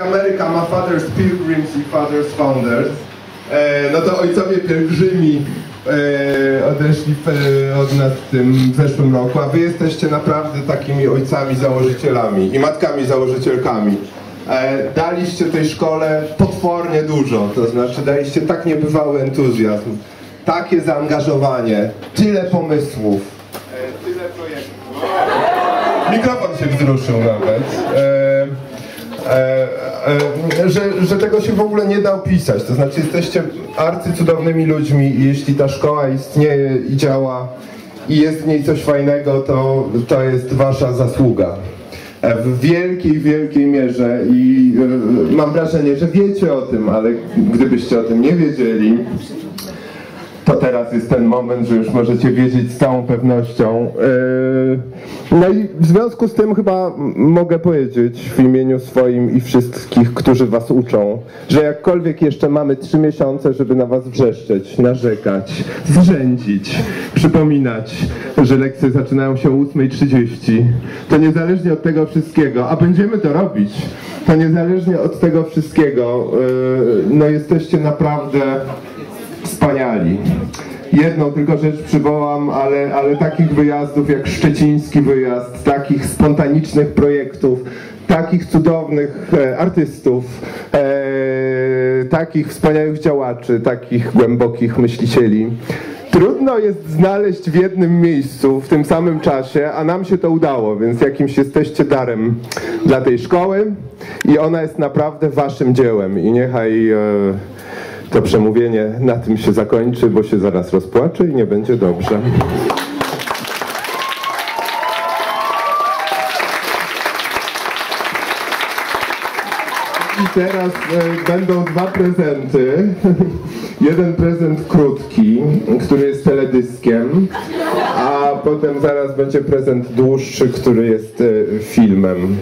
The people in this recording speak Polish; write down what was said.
Ameryka ma Fathers Pilgrims i Fathers Founders, e, no to ojcowie pielgrzymi e, odeszli e, od nas w tym zeszłym roku, a wy jesteście naprawdę takimi ojcami założycielami i matkami założycielkami. E, daliście tej szkole potwornie dużo, to znaczy daliście tak niebywały entuzjazm, takie zaangażowanie, tyle pomysłów, e, tyle projektów. Mikrofon się wzruszył nawet. E, e, że, że tego się w ogóle nie da opisać. To znaczy jesteście arcycudownymi ludźmi i jeśli ta szkoła istnieje i działa i jest w niej coś fajnego, to, to jest wasza zasługa. E, W wielkiej, wielkiej mierze i mam wrażenie, że wiecie o tym, ale gdybyście o tym nie wiedzieli, to teraz jest ten moment, że już możecie wiedzieć z całą pewnością. Yy, No i w związku z tym chyba mogę powiedzieć w imieniu swoim i wszystkich, którzy was uczą, że jakkolwiek jeszcze mamy trzy miesiące, żeby na was wrzeszczeć, narzekać, zrzędzić, przypominać, że lekcje zaczynają się o 8.30, to niezależnie od tego wszystkiego, a będziemy to robić, to niezależnie od tego wszystkiego, yy, no jesteście naprawdę wspaniali. Jedną tylko rzecz przywołam, ale, ale takich wyjazdów jak szczeciński wyjazd, takich spontanicznych projektów, takich cudownych e, artystów, e, takich wspaniałych działaczy, takich głębokich myślicieli. Trudno jest znaleźć w jednym miejscu w tym samym czasie, a nam się to udało, więc jakimś jesteście darem dla tej szkoły i ona jest naprawdę waszym dziełem i niechaj e, to przemówienie na tym się zakończy, bo się zaraz rozpłaczę i nie będzie dobrze. I teraz e, będą dwa prezenty. Jeden prezent krótki, który jest teledyskiem, a potem zaraz będzie prezent dłuższy, który jest e, filmem.